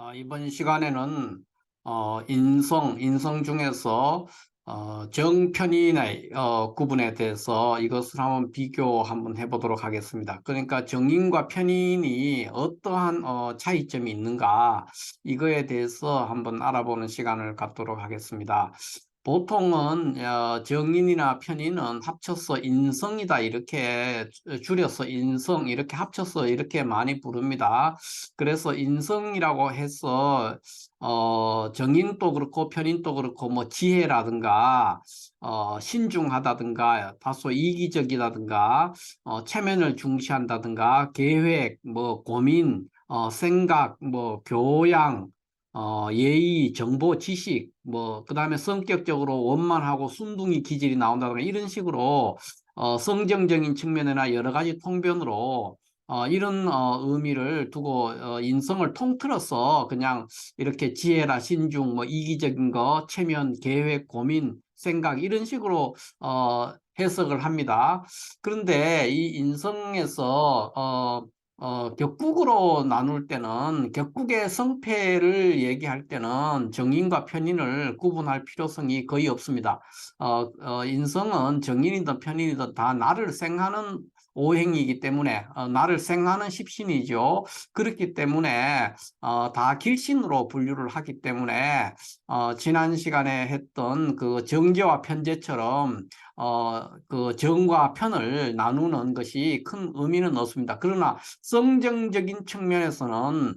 어, 이번 시간에는 어, 인성, 인성 중에서 어, 정편인의 어, 구분에 대해서 이것을 한번 비교 한번 해보도록 하겠습니다. 그러니까 정인과 편인이 어떠한 어, 차이점이 있는가 이거에 대해서 한번 알아보는 시간을 갖도록 하겠습니다. 보통은 어, 정인이나 편인은 합쳐서 인성이다 이렇게 줄여서 인성 이렇게 합쳐서 이렇게 많이 부릅니다. 그래서 인성이라고 해서 어, 정인도 그렇고 편인도 그렇고 뭐 지혜라든가 어, 신중하다든가 다소 이기적이다든가 어, 체면을 중시한다든가 계획 뭐 고민 어, 생각 뭐 교양 어, 예의, 정보, 지식, 뭐, 그 다음에 성격적으로 원만하고 순둥이 기질이 나온다든가 이런 식으로 어, 성정적인 측면이나 여러 가지 통변으로 어, 이런 어, 의미를 두고 어, 인성을 통틀어서 그냥 이렇게 지혜라 신중, 뭐 이기적인 거, 체면, 계획, 고민, 생각 이런 식으로 어, 해석을 합니다. 그런데 이 인성에서 어, 어, 격국으로 나눌 때는 격국의 성패를 얘기할 때는 정인과 편인을 구분할 필요성이 거의 없습니다. 어, 어, 인성은 정인이든 편인이든 다 나를 생하는 오행이기 때문에 어, 나를 생하는 십신이죠. 그렇기 때문에 어, 다 길신으로 분류를 하기 때문에 어, 지난 시간에 했던 그 정제와 편제처럼 어, 그 정과 편을 나누는 것이 큰 의미는 없습니다. 그러나 성정적인 측면에서는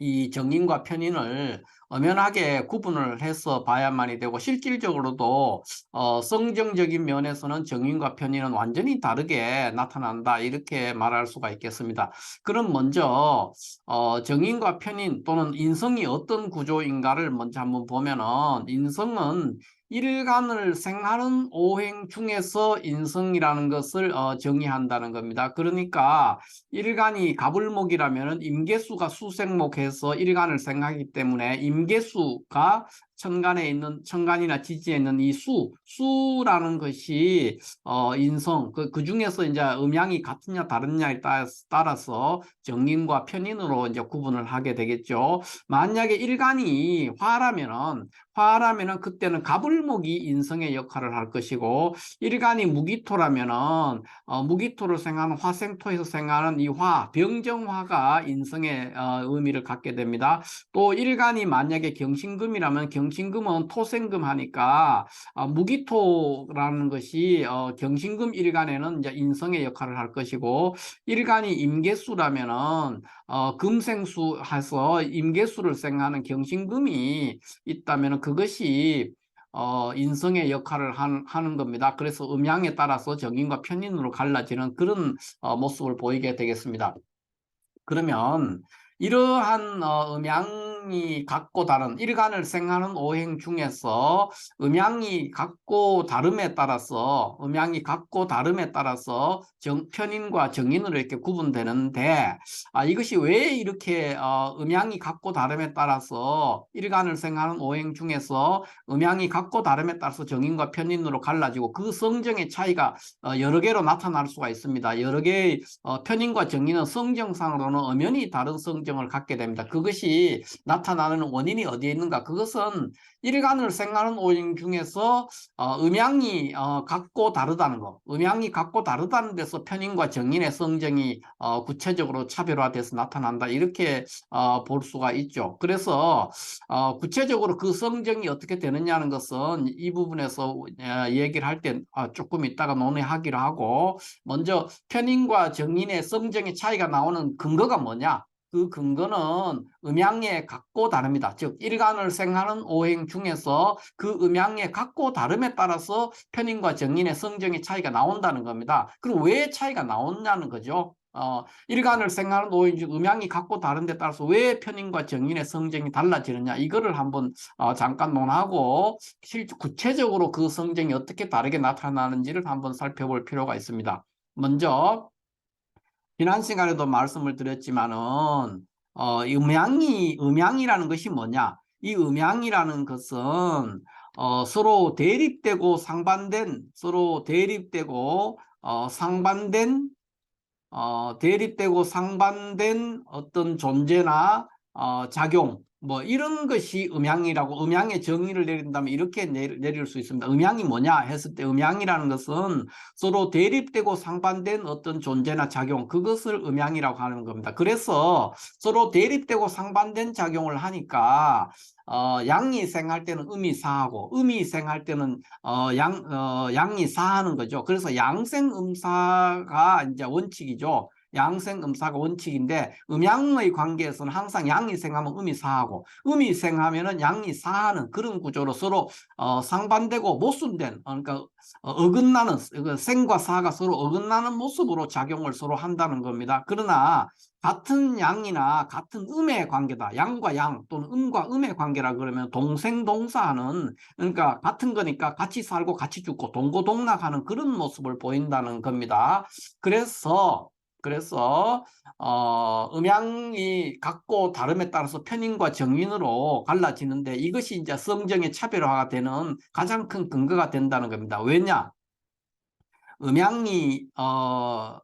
이 정인과 편인을 엄연하게 구분을 해서 봐야만이 되고 실질적으로도 어, 성정적인 면에서는 정인과 편인은 완전히 다르게 나타난다 이렇게 말할 수가 있겠습니다. 그럼 먼저 어, 정인과 편인 또는 인성이 어떤 구조인가를 먼저 한번 보면은 인성은 일간을 생하는 오행 중에서 인성이라는 것을 어, 정의한다는 겁니다. 그러니까 일간이 가불목이라면 임계수가 수생목해서 일간을 생하기 때문에 임 계수가 천간에 있는 천간이나 지지에 있는 이 수, 수라는 것이 어 인성 그, 그 중에서 이제 음양이 같으냐 다르냐에 따라서 정인과 편인으로 이제 구분을 하게 되겠죠. 만약에 일간이 화라면은 화라면은 그때는 가불목이 인성의 역할을 할 것이고 일간이 무기토라면은 어, 무기토를 생하는 화생토에서 생하는 이 화, 병정화가 인성의 어, 의미를 갖게 됩니다. 또 일간이 만약에 경신금이라면 경 경신금은 토생금 하니까 어, 무기토라는 것이 어, 경신금 일간에는 이제 인성의 역할을 할 것이고 일간이 임계수라면은 어, 금생수 해서 임계수를 생하는 경신금이 있다면 그것이 어, 인성의 역할을 한, 하는 겁니다. 그래서 음양에 따라서 정인과 편인으로 갈라지는 그런 어, 모습을 보이게 되겠습니다. 그러면 이러한 어, 음양 음양이 갖고 다른 일간을 생하는 오행 중에서 음양이 갖고 다름에 따라서 음양이 갖고 다름에 따라서 정, 편인과 정인으로 이렇게 구분되는데 아, 이것이 왜 이렇게 어, 음양이 갖고 다름에 따라서 일간을 생하는 오행 중에서 음양이 갖고 다름에 따라서 정인과 편인으로 갈라지고 그 성정의 차이가 어, 여러 개로 나타날 수가 있습니다. 여러 개의 어, 편인과 정인은 성정상으로는 엄연히 다른 성정을 갖게 됩니다. 그것이 나타나는 원인이 어디에 있는가? 그것은 일간을 생각하는 오행 중에서 어, 음양이 어, 갖고 다르다는 거. 음양이 갖고 다르다는 데서 편인과 정인의 성정이 어, 구체적으로 차별화돼서 나타난다. 이렇게 어, 볼 수가 있죠. 그래서 어, 구체적으로 그 성정이 어떻게 되느냐는 것은 이 부분에서 어, 얘기를 할때 어, 조금 이따가 논의하기로 하고 먼저 편인과 정인의 성정의 차이가 나오는 근거가 뭐냐? 그 근거는 음양의 각고 다릅니다. 즉 일간을 생하는 오행 중에서 그 음양의 각고 다름에 따라서 편인과 정인의 성정의 차이가 나온다는 겁니다. 그럼 왜 차이가 나오냐는 거죠. 어, 일간을 생하는 오행 중 음양이 각고 다른데 따라서 왜 편인과 정인의 성정이 달라지느냐 이거를 한번 어, 잠깐 논하고 실제 구체적으로 그 성정이 어떻게 다르게 나타나는지를 한번 살펴볼 필요가 있습니다. 먼저 지난 시간에도 말씀을 드렸지만은 어, 음양이 음양이라는 것이 뭐냐? 이 음양이라는 것은 어, 서로 대립되고 상반된 서로 대립되고 어, 상반된 어, 대립되고 상반된 어떤 존재나 어, 작용 뭐 이런 것이 음양이라고 음양의 정의를 내린다면 이렇게 내, 내릴 수 있습니다. 음양이 뭐냐 했을 때 음양이라는 것은 서로 대립되고 상반된 어떤 존재나 작용 그것을 음양이라고 하는 겁니다. 그래서 서로 대립되고 상반된 작용을 하니까 어, 양이 생할 때는 음이 사하고 음이 생할 때는 어, 양, 어, 양이 사하는 거죠. 그래서 양생음사가 이제 원칙이죠. 양생음사가 원칙인데 음양의 관계에서는 항상 양이 생하면 음이 사하고 음이 생하면은 양이 사하는 그런 구조로 서로 어, 상반되고 모순된 어, 그러니까 어, 어긋나는 그 생과 사가 서로 어긋나는 모습으로 작용을 서로 한다는 겁니다. 그러나 같은 양이나 같은 음의 관계다. 양과 양 또는 음과 음의 관계라 그러면 동생 동사하는 그러니까 같은 거니까 같이 살고 같이 죽고 동고동락하는 그런 모습을 보인다는 겁니다. 그래서 그래서 어, 음양이 같고 다름에 따라서 편인과 정인으로 갈라지는데 이것이 이제 성정의 차별화가 되는 가장 큰 근거가 된다는 겁니다. 왜냐? 음양이 어,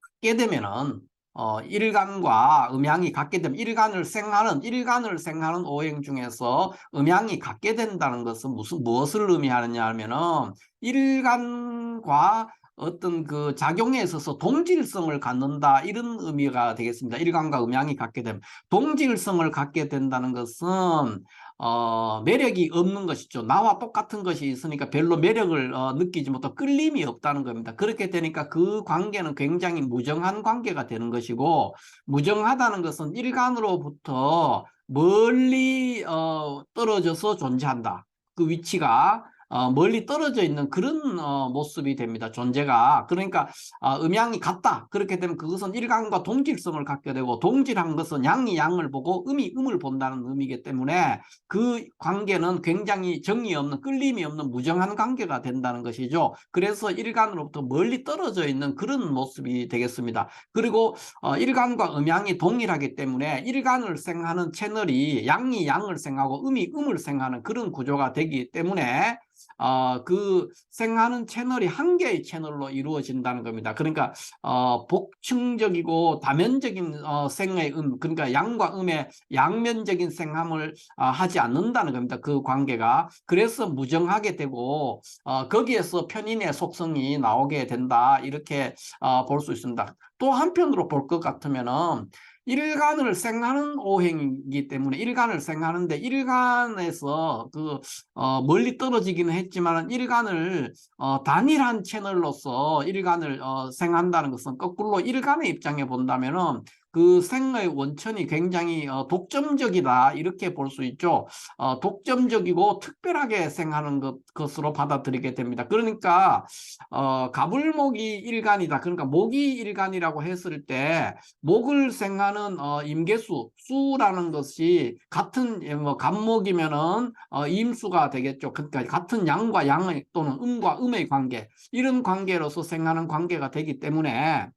같게 되면은 어, 일간과 음양이 같게 되면 일간을 생하는 일간을 생하는 오행 중에서 음양이 같게 된다는 것은 무슨 무엇을 의미하느냐 하면은 일간과 어떤 그 작용에 있어서 동질성을 갖는다 이런 의미가 되겠습니다. 일간과 음양이 갖게 되면 동질성을 갖게 된다는 것은 어, 매력이 없는 것이죠. 나와 똑같은 것이 있으니까 별로 매력을 어, 느끼지 못하고 끌림이 없다는 겁니다. 그렇게 되니까 그 관계는 굉장히 무정한 관계가 되는 것이고 무정하다는 것은 일간으로부터 멀리 어, 떨어져서 존재한다. 그 위치가 어, 멀리 떨어져 있는 그런 어, 모습이 됩니다. 존재가. 그러니까 어, 음양이 같다. 그렇게 되면 그것은 일간과 동질성을 갖게 되고 동질한 것은 양이 양을 보고 음이 음을 본다는 의미이기 때문에 그 관계는 굉장히 정이 없는 끌림이 없는 무정한 관계가 된다는 것이죠. 그래서 일간으로부터 멀리 떨어져 있는 그런 모습이 되겠습니다. 그리고 어, 일간과 음양이 동일하기 때문에 일간을 생하는 채널이 양이 양을 생하고 음이 음을 생하는 그런 구조가 되기 때문에 어, 그 생하는 채널이 한 개의 채널로 이루어진다는 겁니다. 그러니까 어, 복층적이고 다면적인 어, 생의 음, 그러니까 양과 음의 양면적인 생함을 어, 하지 않는다는 겁니다. 그 관계가 그래서 무정하게 되고 어, 거기에서 편인의 속성이 나오게 된다 이렇게 어, 볼 수 있습니다. 또 한편으로 볼 것 같으면은 일간을 생하는 오행이기 때문에 일간을 생하는데 일간에서 그 어, 멀리 떨어지기는 했지만 일간을 어, 단일한 채널로서 일간을 어, 생한다는 것은 거꾸로 일간의 입장에 본다면은 그 생의 원천이 굉장히 어, 독점적이다 이렇게 볼 수 있죠. 어, 독점적이고 특별하게 생하는 것, 것으로 받아들이게 됩니다. 그러니까 어, 가불목이 일간이다. 그러니까 목이 일간이라고 했을 때 목을 생하는 어, 임계수 수라는 것이 같은 예, 뭐 간목이면은 어, 임수가 되겠죠. 그러니까 같은 양과 양의 또는 음과 음의 관계 이런 관계로서 생하는 관계가 되기 때문에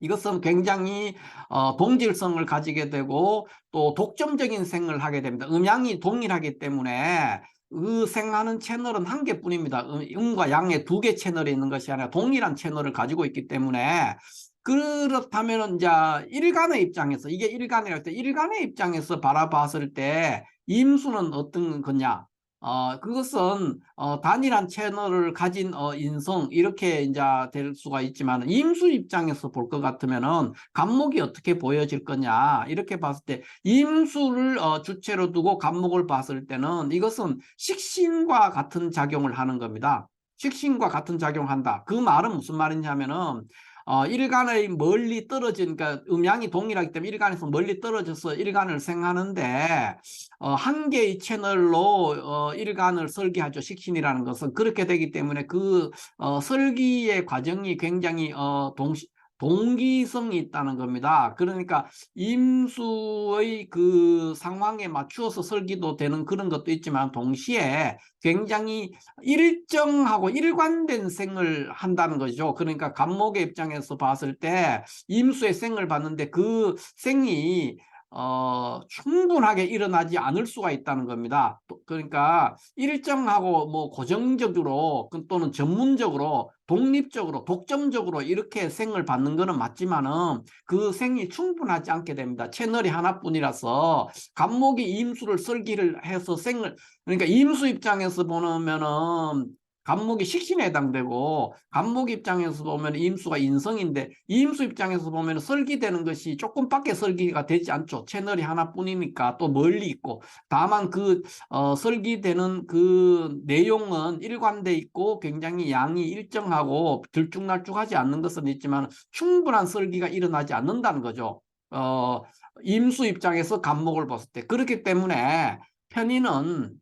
이것은 굉장히 어, 동질성을 가지게 되고 또 독점적인 생을 하게 됩니다. 음양이 동일하기 때문에 그 생하는 채널은 한 개뿐입니다. 음, 음과 양의 두 개 채널이 있는 것이 아니라 동일한 채널을 가지고 있기 때문에 그렇다면 이제 일간의 입장에서 이게 일간이랄 때 일간의 입장에서 바라봤을 때 임수는 어떤 거냐? 어, 그것은 어, 단일한 채널을 가진 어, 인성 이렇게 이제 될 수가 있지만 임수 입장에서 볼 것 같으면은 간목이 어떻게 보여질 거냐 이렇게 봤을 때 임수를 어, 주체로 두고 간목을 봤을 때는 이것은 식신과 같은 작용을 하는 겁니다. 식신과 같은 작용한다. 그 말은 무슨 말이냐면은 어, 일간의 멀리 떨어진, 그러니까 음양이 동일하기 때문에 일간에서 멀리 떨어져서 일간을 생하는데, 어, 한 개의 채널로 어, 일간을 설계하죠. 식신이라는 것은. 그렇게 되기 때문에 그 어, 설계의 과정이 굉장히 어, 동시, 동기성이 있다는 겁니다. 그러니까 임수의 그 상황에 맞추어서 설계도 되는 그런 것도 있지만 동시에 굉장히 일정하고 일관된 생을 한다는 거죠. 그러니까 간목의 입장에서 봤을 때 임수의 생을 봤는데 그 생이 어, 충분하게 일어나지 않을 수가 있다는 겁니다. 또- 그러니까 일정하고 뭐 고정적으로 그 또는 전문적으로 독립적으로 독점적으로 이렇게 생을 받는 거는 맞지만은 그 생이 충분하지 않게 됩니다. 채널이 하나뿐이라서 간목이 임수를 설기를 해서 생을 그러니까 임수 입장에서 보면은 간목이 식신에 해당되고 간목 입장에서 보면 임수가 인성인데 임수 입장에서 보면 설기되는 것이 조금밖에 설기가 되지 않죠. 채널이 하나뿐이니까 또 멀리 있고 다만 그 어, 설기되는 그 내용은 일관돼 있고 굉장히 양이 일정하고 들쭉날쭉하지 않는 것은 있지만 충분한 설기가 일어나지 않는다는 거죠. 어, 임수 입장에서 간목을 봤을 때 그렇기 때문에 편인은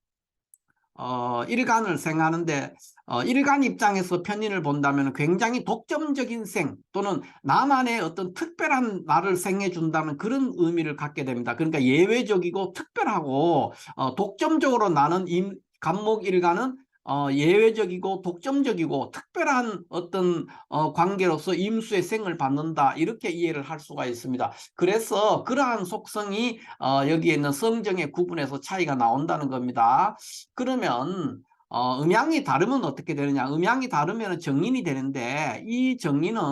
어, 일간을 생하는데 어, 일간 입장에서 편인을 본다면 굉장히 독점적인 생 또는 나만의 어떤 특별한 나를 생해 준다는 그런 의미를 갖게 됩니다. 그러니까 예외적이고 특별하고 어, 독점적으로 나는 임, 간목 일간은 어, 예외적이고 독점적이고 특별한 어떤 어, 관계로서 임수의 생을 받는다 이렇게 이해를 할 수가 있습니다. 그래서 그러한 속성이 어, 여기에 있는 성정의 구분에서 차이가 나온다는 겁니다. 그러면 어, 음양이 다르면 어떻게 되느냐? 음양이 다르면 정인이 되는데 이 정인은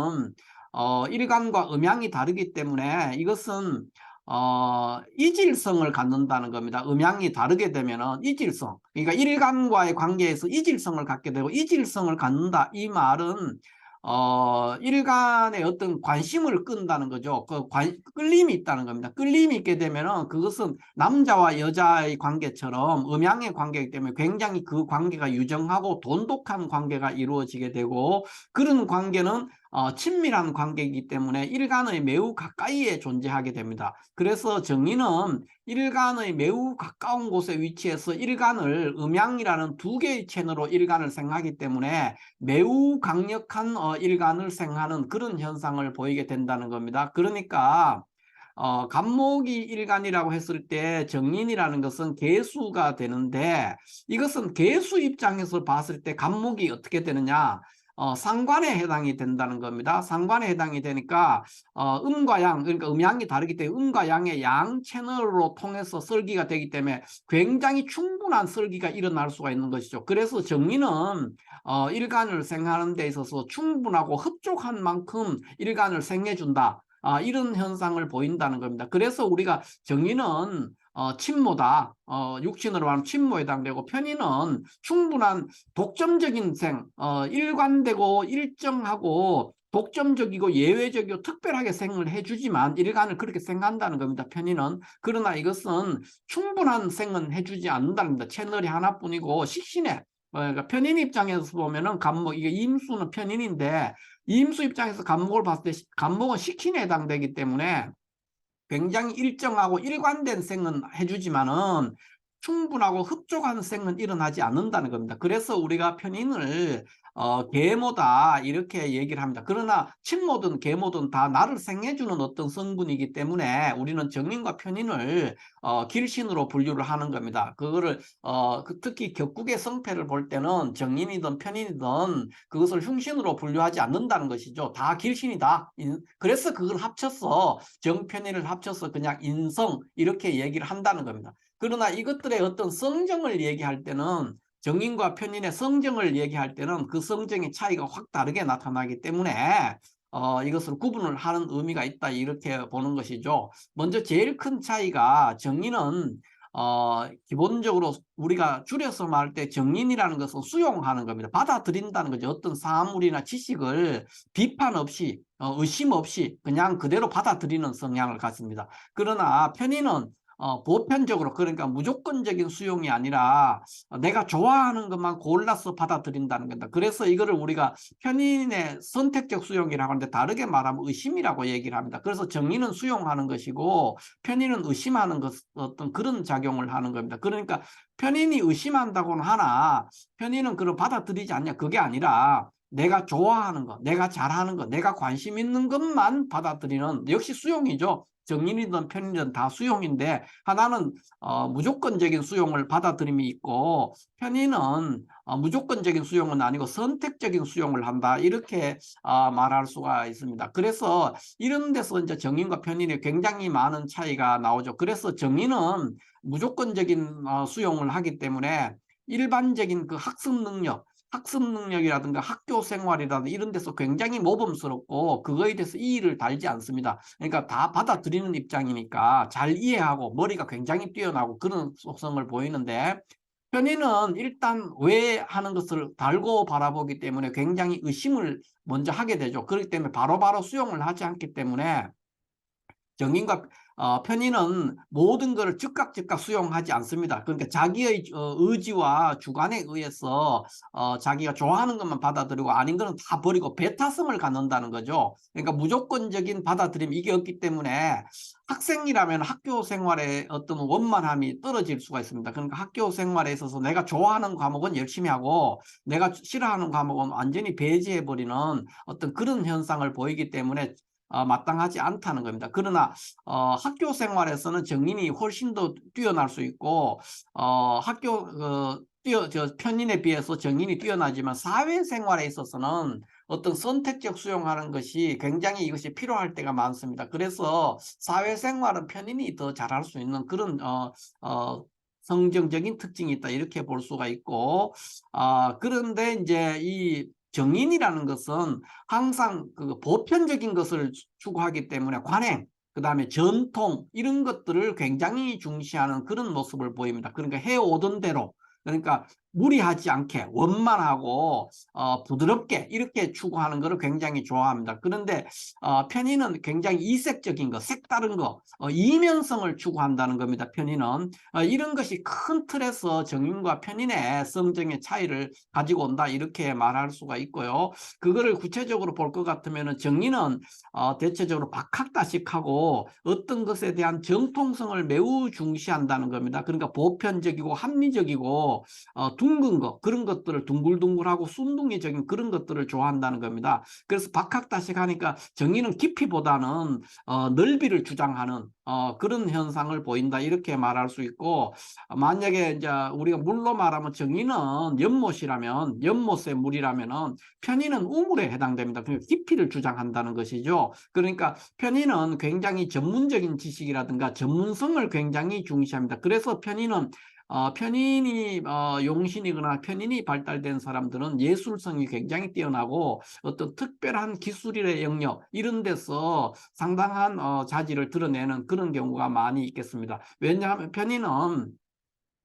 어, 일간과 음양이 다르기 때문에 이것은 어, 이질성을 갖는다는 겁니다. 음양이 다르게 되면은 이질성. 그러니까 일간과의 관계에서 이질성을 갖게 되고 이질성을 갖는다. 이 말은 어, 일간의 어떤 관심을 끈다는 거죠. 그 관, 끌림이 있다는 겁니다. 끌림이 있게 되면은 그것은 남자와 여자의 관계처럼 음양의 관계이기 때문에 굉장히 그 관계가 유정하고 돈독한 관계가 이루어지게 되고 그런 관계는 어, 친밀한 관계이기 때문에 일간의 매우 가까이에 존재하게 됩니다. 그래서 정의는 일간의 매우 가까운 곳에 위치해서 일간을 음양이라는 두 개의 채널로 일간을 생각하기 때문에 매우 강력한 어, 일간을 생하는 그런 현상을 보이게 된다는 겁니다. 그러니까 어, 간목이 일간이라고 했을 때 정인이라는 것은 개수가 되는데 이것은 개수 입장에서 봤을 때 간목이 어떻게 되느냐 어, 상관에 해당이 된다는 겁니다. 상관에 해당이 되니까 어, 음과 양 그러니까 음양이 다르기 때문에 음과 양의 양 채널로 통해서 설기가 되기 때문에 굉장히 충분한 설기가 일어날 수가 있는 것이죠. 그래서 정리는 어, 일간을 생하는 데 있어서 충분하고 흡족한 만큼 일간을 생해준다. 아, 이런 현상을 보인다는 겁니다. 그래서 우리가 정의는 어, 침모다. 어, 육신으로 하면 침모에 해당되고 편의는 충분한 독점적 인 생, 어, 일관되고 일정하고 독점적이고 예외적이고 특별하게 생을 해주지만 일간을 그렇게 생각한다는 겁니다. 편의는. 그러나 이것은 충분한 생은 해주지 않는다는 겁니다. 채널이 하나뿐이고 식신에 그러니까 편인 입장에서 보면은 간목 이게 임수는 편인인데 임수 입장에서 간목을 봤을 때 간목은 식신에 해당되기 때문에 굉장히 일정하고 일관된 생은 해주지만은 충분하고 흡족한 생은 일어나지 않는다는 겁니다. 그래서 우리가 편인을 어, 계모다 이렇게 얘기를 합니다. 그러나 친모든 계모든 다 나를 생해주는 어떤 성분이기 때문에 우리는 정인과 편인을 어, 길신으로 분류를 하는 겁니다. 그거를 어, 그 특히 격국의 성패를 볼 때는 정인이든 편인이든 그것을 흉신으로 분류하지 않는다는 것이죠. 다 길신이다. 인, 그래서 그걸 합쳐서 정편인을 합쳐서 그냥 인성 이렇게 얘기를 한다는 겁니다. 그러나 이것들의 어떤 성정을 얘기할 때는 정인과 편인의 성정을 얘기할 때는 그 성정의 차이가 확 다르게 나타나기 때문에 어, 이것을 구분을 하는 의미가 있다 이렇게 보는 것이죠. 먼저 제일 큰 차이가 정인은 어, 기본적으로 우리가 줄여서 말할 때 정인이라는 것은 수용하는 겁니다. 받아들인다는 거죠. 어떤 사물이나 지식을 비판 없이 어, 의심 없이 그냥 그대로 받아들이는 성향을 갖습니다. 그러나 편인은 어, 보편적으로 그러니까 무조건적인 수용이 아니라 내가 좋아하는 것만 골라서 받아들인다는 겁니다. 그래서 이거를 우리가 편인의 선택적 수용이라고 하는데 다르게 말하면 의심이라고 얘기를 합니다. 그래서 정의는 수용하는 것이고 편인은 의심하는 것 어떤 그런 작용을 하는 겁니다. 그러니까 편인이 의심한다고는 하나 편인은 그걸 받아들이지 않냐 그게 아니라 내가 좋아하는 것, 내가 잘하는 것, 내가 관심 있는 것만 받아들이는 역시 수용이죠. 정인이든 편인이든 다 수용인데 하나는 어, 무조건적인 수용을 받아들임이 있고 편인은 어, 무조건적인 수용은 아니고 선택적인 수용을 한다 이렇게 어, 말할 수가 있습니다. 그래서 이런 데서 이제 정인과 편인이 굉장히 많은 차이가 나오죠. 그래서 정인은 무조건적인 어, 수용을 하기 때문에 일반적인 그 학습 능력 학습 능력이라든가 학교 생활이라든가 이런 데서 굉장히 모범스럽고 그거에 대해서 이의를 달지 않습니다. 그러니까 다 받아들이는 입장이니까 잘 이해하고 머리가 굉장히 뛰어나고 그런 속성을 보이는데 편의는 일단 왜 하는 것을 달고 바라보기 때문에 굉장히 의심을 먼저 하게 되죠. 그렇기 때문에 바로바로 수용을 하지 않기 때문에 정인과 어, 편의는 모든 것을 즉각 즉각 수용하지 않습니다. 그러니까 자기의 어, 의지와 주관에 의해서 어, 자기가 좋아하는 것만 받아들이고 아닌 것은 다 버리고 배타성을 갖는다는 거죠. 그러니까 무조건적인 받아들임 이게 없기 때문에 학생이라면 학교 생활에 어떤 원만함이 떨어질 수가 있습니다. 그러니까 학교 생활에 있어서 내가 좋아하는 과목은 열심히 하고 내가 싫어하는 과목은 완전히 배제해버리는 어떤 그런 현상을 보이기 때문에 어, 마땅하지 않다는 겁니다. 그러나 어, 학교 생활에서는 정인이 훨씬 더 뛰어날 수 있고 어, 학교 어, 뛰어 저 편인에 비해서 정인이 뛰어나지만 사회생활에 있어서는 어떤 선택적 수용하는 것이 굉장히 이것이 필요할 때가 많습니다. 그래서 사회생활은 편인이 더 잘할 수 있는 그런 어, 어, 성정적인 특징이 있다 이렇게 볼 수가 있고 아 그런데 이제 이 정인이라는 것은 항상 그 보편적인 것을 추구하기 때문에 관행, 그 다음에 전통 이런 것들을 굉장히 중시하는 그런 모습을 보입니다. 그러니까 해오던 대로 그러니까 무리하지 않게 원만하고 어, 부드럽게 이렇게 추구하는 것을 굉장히 좋아합니다. 그런데 어, 편의는 굉장히 이색적인 것, 색다른 것, 어, 이면성을 추구한다는 겁니다. 편의는 어, 이런 것이 큰 틀에서 정인과 편인의 성정의 차이를 가지고 온다 이렇게 말할 수가 있고요. 그거를 구체적으로 볼 것 같으면 정인은 어, 대체적으로 박학다식하고 어떤 것에 대한 정통성을 매우 중시한다는 겁니다. 그러니까 보편적이고 합리적이고 어, 둥근 거 그런 것들을 둥글둥글하고 순둥이적인 그런 것들을 좋아한다는 겁니다. 그래서 박학다식 하니까 정의는 깊이보다는 어, 넓이를 주장하는 어, 그런 현상을 보인다 이렇게 말할 수 있고 만약에 이제 우리가 물로 말하면 정의는 연못이라면 연못의 물이라면은 편의는 우물에 해당됩니다. 그러니까 깊이를 주장한다는 것이죠. 그러니까 편의는 굉장히 전문적인 지식이라든가 전문성을 굉장히 중시합니다. 그래서 편의는 어, 편인이 어, 용신이거나 편인이 발달된 사람들은 예술성이 굉장히 뛰어나고 어떤 특별한 기술의 영역 이런 데서 상당한 어, 자질을 드러내는 그런 경우가 많이 있겠습니다. 왜냐하면 편인은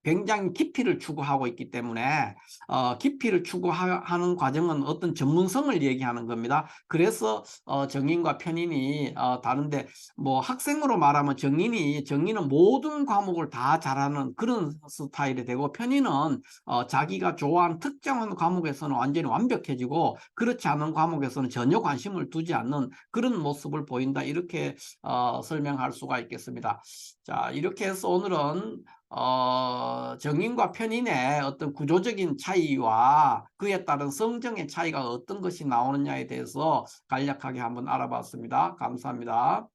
굉장히 깊이를 추구하고 있기 때문에 어, 깊이를 추구하는 과정은 어떤 전문성을 얘기하는 겁니다. 그래서 어, 정인과 편인이 어, 다른데 뭐 학생으로 말하면 정인이 정인은 모든 과목을 다 잘하는 그런 스타일이 되고 편인은 어, 자기가 좋아하는 특정한 과목에서는 완전히 완벽해지고 그렇지 않은 과목에서는 전혀 관심을 두지 않는 그런 모습을 보인다 이렇게 어, 설명할 수가 있겠습니다. 자 이렇게 해서 오늘은 어, 정인과 편인의 어떤 구조적인 차이와 그에 따른 성정의 차이가 어떤 것이 나오느냐에 대해서 간략하게 한번 알아봤습니다. 감사합니다.